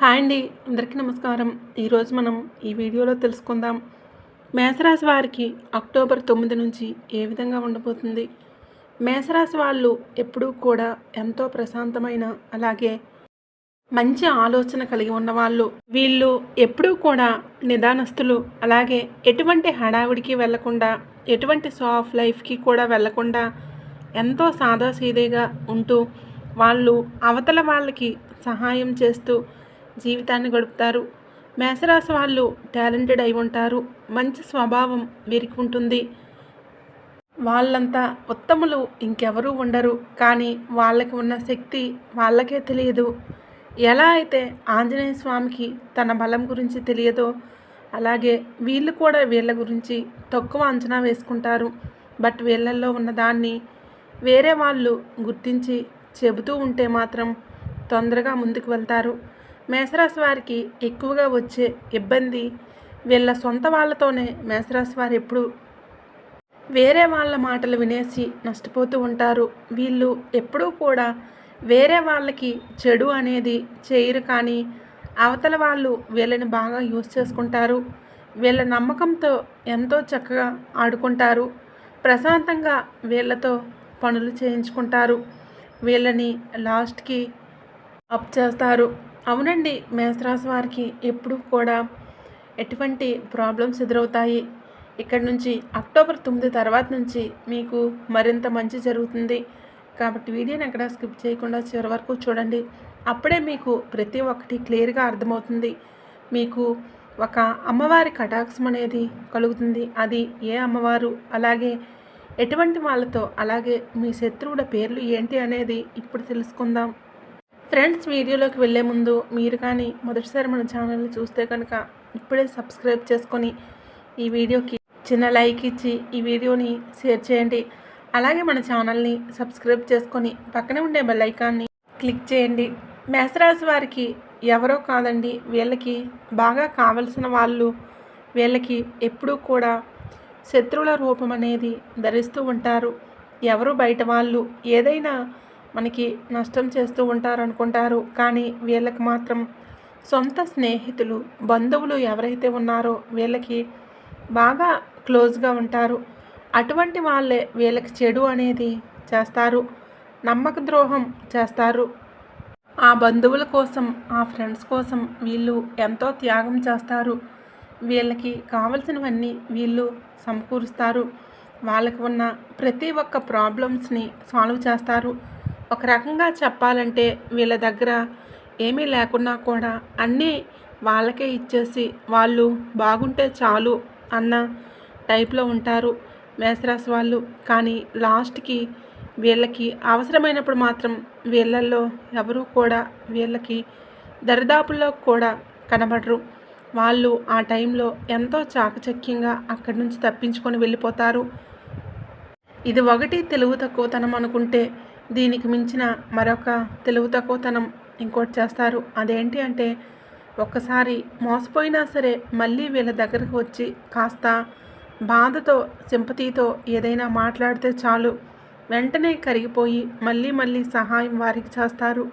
Hi అండి అందరికీ నమస్కారం. ఈరోజు మనం ఈ వీడియోలో తెలుసుకుందాం మేషరాశి వారికి అక్టోబర్ తొమ్మిది నుంచి ఏ విధంగా ఉండబోతుంది? మేషరాశి వాళ్ళు ఎప్పుడూ కూడా ఎంతో ప్రశాంతమైన అలాగే మంచి ఆలోచన కలిగి ఉన్నవాళ్ళు. వీళ్ళు ఎప్పుడూ కూడా నిదానస్తులు అలాగే ఎటువంటి హడావిడికి వెళ్ళకుండా ఎటువంటి సాఫ్ లైఫ్కి కూడా వెళ్ళకుండా ఎంతో సాదాసీదేగా ఉంటూ వాళ్ళు అవతల వాళ్ళకి సహాయం చేస్తూ జీవితాన్ని గడుపుతారు. మేషరాశి వాళ్ళు టాలెంటెడ్ అయి ఉంటారు. మంచి స్వభావం వీరికి ఉంటుంది. వాళ్ళంతా ఉత్తములు ఇంకెవరూ ఉండరు. కానీ వాళ్ళకి ఉన్న శక్తి వాళ్ళకే తెలియదు. ఎలా అయితే ఆంజనేయ స్వామికి తన బలం గురించి తెలియదో అలాగే వీళ్ళు కూడా వీళ్ళ గురించి తక్కువ అంచనా వేసుకుంటారు. బట్ వీళ్ళల్లో ఉన్నదాన్ని వేరే వాళ్ళు గుర్తించి చెబుతూ ఉంటే మాత్రం తొందరగా ముందుకు వెళ్తారు. మేషరాశి వారికి ఎక్కువగా వచ్చే ఇబ్బంది వీళ్ళ సొంత వాళ్ళతోనే మేషరాశి వారు ఎప్పుడు వేరే వాళ్ళ మాటలు వినేసి నష్టపోతూ ఉంటారు. వీళ్ళు ఎప్పుడూ కూడా వేరే వాళ్ళకి చెడు అనేది చేయరు కానీ అవతల వాళ్ళు వీళ్ళని బాగా యూజ్ చేసుకుంటారు. వీళ్ళ నమ్మకంతో ఎంతో చక్కగా ఆడుకుంటారు. ప్రశాంతంగా వీళ్ళతో పనులు చేయించుకుంటారు. వీళ్ళని లాస్ట్కి అప్ చేస్తారు. అవునండి. మేషరాశి వారికి ఎప్పుడు కూడా ఎటువంటి ప్రాబ్లమ్స్ ఎదురవుతాయి. ఇక్కడ నుంచి అక్టోబర్ తొమ్మిది తర్వాత నుంచి మీకు మరింత మంచి జరుగుతుంది. కాబట్టి వీడియోని ఎక్కడ స్కిప్ చేయకుండా చివరి వరకు చూడండి. అప్పుడే మీకు ప్రతి ఒక్కటి క్లియర్గా అర్థమవుతుంది. మీకు ఒక అమ్మవారి కటాక్షం అనేది కలుగుతుంది. అది ఏ అమ్మవారు? అలాగే ఎటువంటి వాళ్ళతో? అలాగే మీ శత్రువుల పేర్లు ఏంటి అనేది ఇప్పుడు తెలుసుకుందాం. ఫ్రెండ్స్ వీడియోలోకి వెళ్ళే ముందు మీరు కానీ మొదటిసారి మన ఛానల్ని చూస్తే కనుక ఇప్పుడే సబ్స్క్రైబ్ చేసుకొని ఈ వీడియోకి చిన్న లైక్ ఇచ్చి ఈ వీడియోని షేర్ చేయండి. అలాగే మన ఛానల్ని సబ్స్క్రైబ్ చేసుకొని పక్కనే ఉండే బెల్ ఐకాన్ని క్లిక్ చేయండి. మేషరాశి వారికి ఎవరో కాదండి వీళ్ళకి బాగా కావలసిన వాళ్ళు వీళ్ళకి ఎప్పుడూ కూడా శత్రువుల రూపం అనేది ధరిస్తూ ఉంటారు. ఎవరు బయట వాళ్ళు ఏదైనా మనకి నష్టం చేస్తూ ఉంటారు అనుకుంటారు కానీ వీళ్ళకి మాత్రం సొంత స్నేహితులు బంధువులు ఎవరైతే ఉన్నారో వీళ్ళకి బాగా క్లోజ్గా ఉంటారు. అటువంటి వాళ్ళే వీళ్ళకి చెడు అనేది చేస్తారు. నమ్మక ద్రోహం చేస్తారు. ఆ బంధువుల కోసం ఆ ఫ్రెండ్స్ కోసం వీళ్ళు ఎంతో త్యాగం చేస్తారు. వీళ్ళకి కావలసినవన్నీ వీళ్ళు సమకూరుస్తారు. వాళ్ళకి ఉన్న ప్రతి ఒక్క ప్రాబ్లమ్స్ని సాల్వ్ చేస్తారు. ఒక రకంగా చెప్పాలంటే వీళ్ళ దగ్గర ఏమీ లేకున్నా కూడా అన్నీ వాళ్ళకే ఇచ్చేసి వాళ్ళు బాగుంటే చాలు అన్న టైప్లో ఉంటారు మేషరాశి వాళ్ళు. కానీ లాస్ట్కి వీళ్ళకి అవసరమైనప్పుడు మాత్రం వీళ్ళల్లో ఎవరు కూడా వీళ్ళకి దరిదాపుల్లో కూడా కనబడరు. వాళ్ళు ఆ టైంలో ఎంతో చాకచక్యంగా అక్కడి నుంచి తప్పించుకొని వెళ్ళిపోతారు. ఇది ఒకటి తెలుగు తక్కువతనం అనుకుంటే దీనికి మించిన మరొక తెలుగు తక్కువతనం ఇంకోటి చేస్తారు. అదేంటి అంటే ఒక్కసారి మోసపోయినా సరే మళ్ళీ వీళ్ళ దగ్గరకు వచ్చి కాస్త బాధతో సింపతితో ఏదైనా మాట్లాడితే చాలు. వెంటనే కరిగిపోయి మళ్ళీ మళ్ళీ సహాయం వారికి చేస్తారు.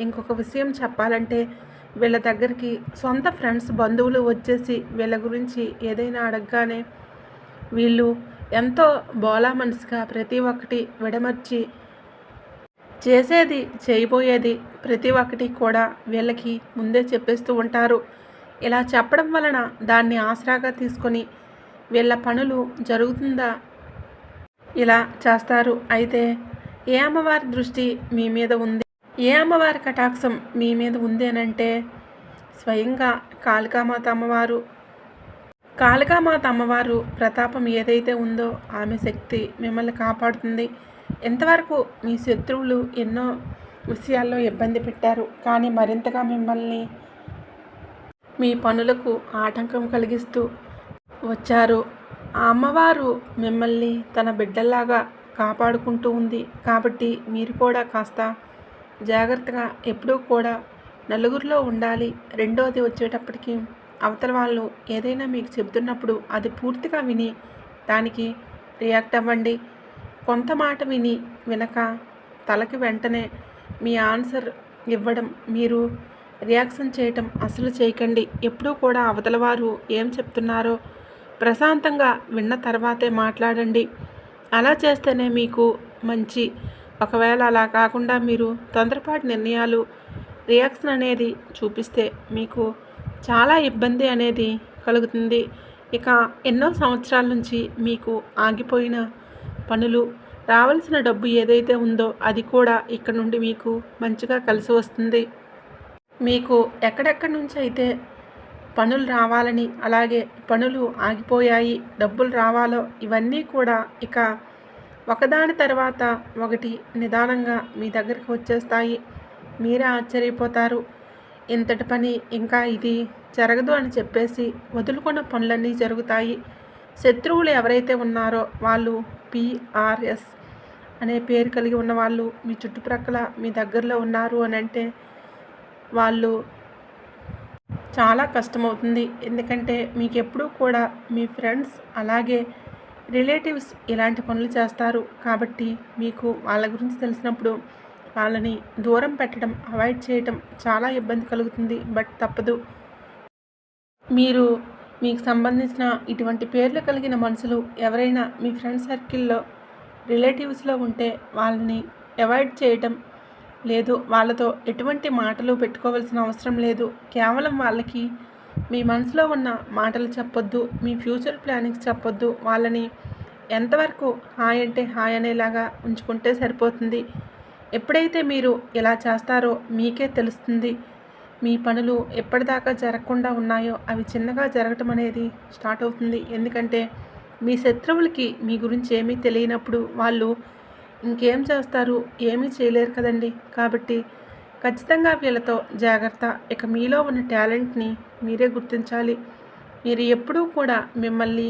ఇంకొక విషయం చెప్పాలంటే వీళ్ళ దగ్గరికి సొంత ఫ్రెండ్స్ బంధువులు వచ్చేసి వీళ్ళ గురించి ఏదైనా అడగగానే వీళ్ళు ఎంతో బోలా మనసుగా ప్రతి ఒక్కటి విడమర్చి చేసేది చేయబోయేది ప్రతి ఒక్కటి కూడా వీళ్ళకి ముందే చెప్పేస్తూ ఉంటారు. ఇలా చెప్పడం వలన దాన్ని ఆసరాగా తీసుకొని వీళ్ళ పనులు జరుగుతుందా? ఇలా చేస్తారు. అయితే ఏ అమ్మవారి దృష్టి మీ మీద ఉంది? ఏ అమ్మవారి కటాక్షం మీ మీద ఉంది అని అంటే స్వయంగా కాళికామాత అమ్మవారు. కాళికామాత అమ్మవారు ప్రతాపం ఏదైతే ఉందో ఆమె శక్తి మిమ్మల్ని కాపాడుతుంది. ఎంతవరకు మీ శత్రువులు ఎన్నో విషయాల్లో ఇబ్బంది పెట్టారు? కానీ మరింతగా మిమ్మల్ని మీ పనులకు ఆటంకం కలిగిస్తూ వచ్చారు. ఆ అమ్మవారు మిమ్మల్ని తన బిడ్డల్లాగా కాపాడుకుంటూ ఉంది. కాబట్టి మీరు కూడా కాస్త జాగ్రత్తగా ఎప్పుడూ కూడా నలుగురిలో ఉండాలి. రెండోది వచ్చేటప్పటికి అవతల వాళ్ళు ఏదైనా మీకు చెబుతున్నప్పుడు అది పూర్తిగా విని దానికి రియాక్ట్ అవ్వండి. కొంత మాట విని వినక తలకి వెంటనే మీ ఆన్సర్ ఇవ్వడం మీరు రియాక్షన్ చేయటం అసలు చేయకండి. ఎప్పుడూ కూడా అవతల వారు ఏం చెప్తున్నారో ప్రశాంతంగా విన్న తర్వాతే మాట్లాడండి. అలా చేస్తేనే మీకు మంచి. ఒకవేళ అలా కాకుండా మీరు తొందరపాటు నిర్ణయాలు రియాక్షన్ అనేది చూపిస్తే మీకు చాలా ఇబ్బంది అనేది కలుగుతుంది. ఇక ఎన్నో సంవత్సరాల నుంచి మీకు ఆగిపోయిన పనులు రావాల్సిన డబ్బు ఏదైతే ఉందో అది కూడా ఇక్కడ నుండి మీకు మంచిగా కలిసి వస్తుంది. మీకు ఎక్కడెక్కడి నుంచి అయితే పనులు రావాలని అలాగే పనులు ఆగిపోయాయి డబ్బులు రావాలో ఇవన్నీ కూడా ఇక ఒకదాని తర్వాత ఒకటి నిదానంగా మీ దగ్గరికి వచ్చేస్తాయి. మీరే ఆశ్చర్యపోతారు. ఇంతటి పని ఇంకా ఇది జరగదు అని చెప్పేసి వదులుకున్న పనులన్నీ జరుగుతాయి. శత్రువులు ఎవరైతే ఉన్నారో వాళ్ళు పిఆర్ఎస్ అనే పేరు కలిగి ఉన్న వాళ్ళు మీ చుట్టుప్రక్కల మీ దగ్గరలో ఉన్నారు అని అంటే వాళ్ళు చాలా కష్టమవుతుంది. ఎందుకంటే మీకు ఎప్పుడూ కూడా మీ ఫ్రెండ్స్ అలాగే రిలేటివ్స్ ఇలాంటి పనులు చేస్తారు. కాబట్టి మీకు వాళ్ళ గురించి తెలిసినప్పుడు వాళ్ళని దూరం పెట్టడం అవాయిడ్ చేయటం చాలా ఇబ్బంది కలుగుతుంది. బట్ తప్పదు. మీరు మీకు సంబంధించిన ఇటువంటి పేర్లు కలిగిన మనుషులు ఎవరైనా మీ ఫ్రెండ్ సర్కిల్లో రిలేటివ్స్లో ఉంటే వాళ్ళని అవాయిడ్ చేయటం లేదు. వాళ్ళతో ఎటువంటి మాటలు పెట్టుకోవాల్సిన అవసరం లేదు. కేవలం వాళ్ళకి మీ మనసులో ఉన్న మాటలు చెప్పొద్దు మీ ఫ్యూచర్ ప్లానింగ్స్ చెప్పొద్దు. వాళ్ళని ఎంతవరకు హాయ్ అంటే హాయ్ అనేలాగా ఉంచుకుంటే సరిపోతుంది. ఎప్పుడైతే మీరు ఇలా చేస్తారో మీకే తెలుస్తుంది. మీ పనులు ఎప్పటిదాకా జరగకుండా ఉన్నాయో అవి చిన్నగా జరగటం అనేది స్టార్ట్ అవుతుంది. ఎందుకంటే మీ శత్రువులకి మీ గురించి ఏమీ తెలియనప్పుడు వాళ్ళు ఇంకేం చేస్తారు? ఏమీ చేయలేరు కదండి. కాబట్టి ఖచ్చితంగా వీళ్ళతో జాగ్రత్త. ఇక మీలో ఉన్న టాలెంట్ని మీరే గుర్తించాలి. మీరు ఎప్పుడూ కూడా మిమ్మల్ని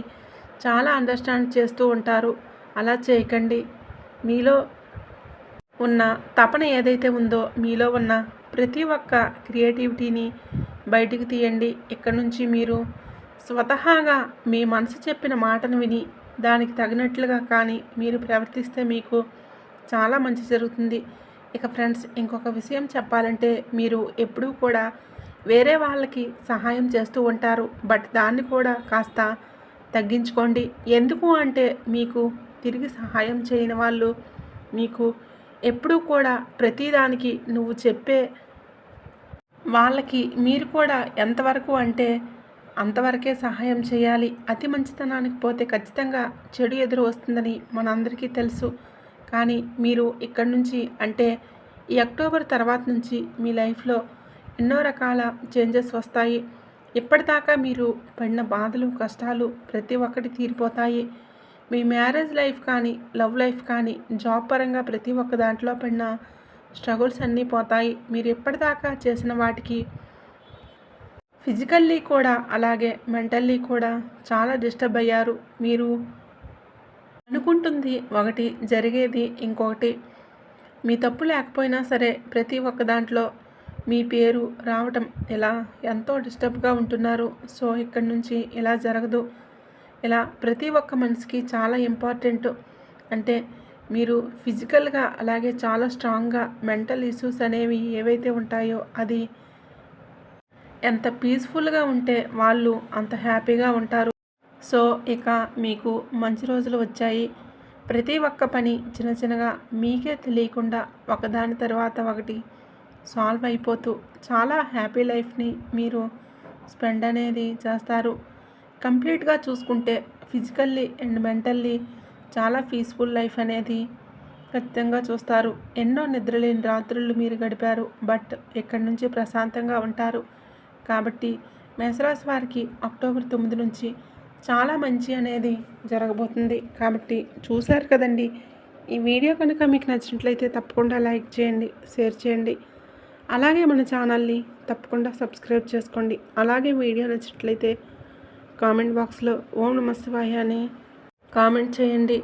చాలా అండర్స్టాండ్ చేస్తూ ఉంటారు. అలా చేయకండి. మీలో ఉన్న తపన ఏదైతే ఉందో మీలో ఉన్న ప్రతి ఒక్క క్రియేటివిటీని బయటికి తీయండి. ఇక్కడ నుంచి మీరు స్వతహాగా మీ మనసు చెప్పిన మాటను విని దానికి తగినట్లుగా కానీ మీరు ప్రవర్తిస్తే మీకు చాలా మంచి జరుగుతుంది. ఇక ఫ్రెండ్స్ ఇంకొక విషయం చెప్పాలంటే మీరు ఎప్పుడూ కూడా వేరే వాళ్ళకి సహాయం చేస్తూ ఉంటారు. బట్ దాన్ని కూడా కాస్త తగ్గించుకోండి. ఎందుకు అంటే మీకు తిరిగి సహాయం చేయని వాళ్ళు మీకు ఎప్పుడూ కూడా ప్రతిదానికి నువ్వు చెప్పే వాళ్ళకి మీరు కూడా ఎంతవరకు అంటే అంతవరకే సహాయం చేయాలి. అతి మంచితనానికి పోతే ఖచ్చితంగా చెడు ఎదురు వస్తుందని మనందరికీ తెలుసు. కానీ మీరు ఇక్కడి నుంచి అంటే ఈ అక్టోబర్ తర్వాత నుంచి మీ లైఫ్లో ఎన్నో రకాల చేంజెస్ వస్తాయి. ఇప్పటిదాకా మీరు పడిన బాధలు కష్టాలు ప్రతి ఒక్కటి తీరిపోతాయి. మీ మ్యారేజ్ లైఫ్ కానీ లవ్ లైఫ్ కానీ జాబ్ పరంగా ప్రతి ఒక్క దాంట్లో పడిన స్ట్రగుల్స్ అన్నీ పోతాయి. మీరు ఎప్పటిదాకా చేసిన వాటికి ఫిజికల్లీ కూడా అలాగే మెంటల్లీ కూడా చాలా డిస్టర్బ్ అయ్యారు. మీరు అనుకుంటుంది ఒకటి జరిగేది ఇంకొకటి. మీ తప్పు లేకపోయినా సరే ప్రతి ఒక్క దాంట్లో మీ పేరు రావటం ఇలా ఎంతో డిస్టర్బ్గా ఉంటున్నారు. సో ఇక్కడి నుంచి ఇలా జరగదు. ఇలా ప్రతి ఒక్క మనిషికి చాలా ఇంపార్టెంట్. అంటే మీరు ఫిజికల్గా అలాగే చాలా స్ట్రాంగ్గా మెంటల్ ఇష్యూస్ అనేవి ఏవైతే ఉంటాయో అది ఎంత పీస్ఫుల్గా ఉంటే వాళ్ళు అంత హ్యాపీగా ఉంటారు. సో ఇక మీకు మంచి రోజులు వచ్చాయి. ప్రతి ఒక్క పని చిన్న చిన్నగా మీకే తెలియకుండా ఒకదాని తర్వాత ఒకటి సాల్వ్ అయిపోతూ చాలా హ్యాపీ లైఫ్ని మీరు స్పెండ్ అనేది చేస్తారు. కంప్లీట్గా చూసుకుంటే ఫిజికల్లీ అండ్ మెంటల్లీ చాలా పీస్ఫుల్ లైఫ్ అనేది ఖచ్చితంగా చూస్తారు. ఎన్నో నిద్రలేని రాత్రులు మీరు గడిపారు బట్ ఎక్కడి నుంచి ప్రశాంతంగా ఉంటారు? కాబట్టి మేషరాశి వారికి అక్టోబర్ తొమ్మిది నుంచి చాలా మంచి అనేది జరగబోతుంది. కాబట్టి చూశారు కదండి ఈ వీడియో కనుక మీకు నచ్చినట్లయితే తప్పకుండా లైక్ చేయండి షేర్ చేయండి. అలాగే మన ఛానల్ని తప్పకుండా సబ్స్క్రైబ్ చేసుకోండి. అలాగే వీడియో నచ్చినట్లయితే కామెంట్ బాక్స్లో ఓం నమస్తవాయ అని కామెంట్ చేయండి.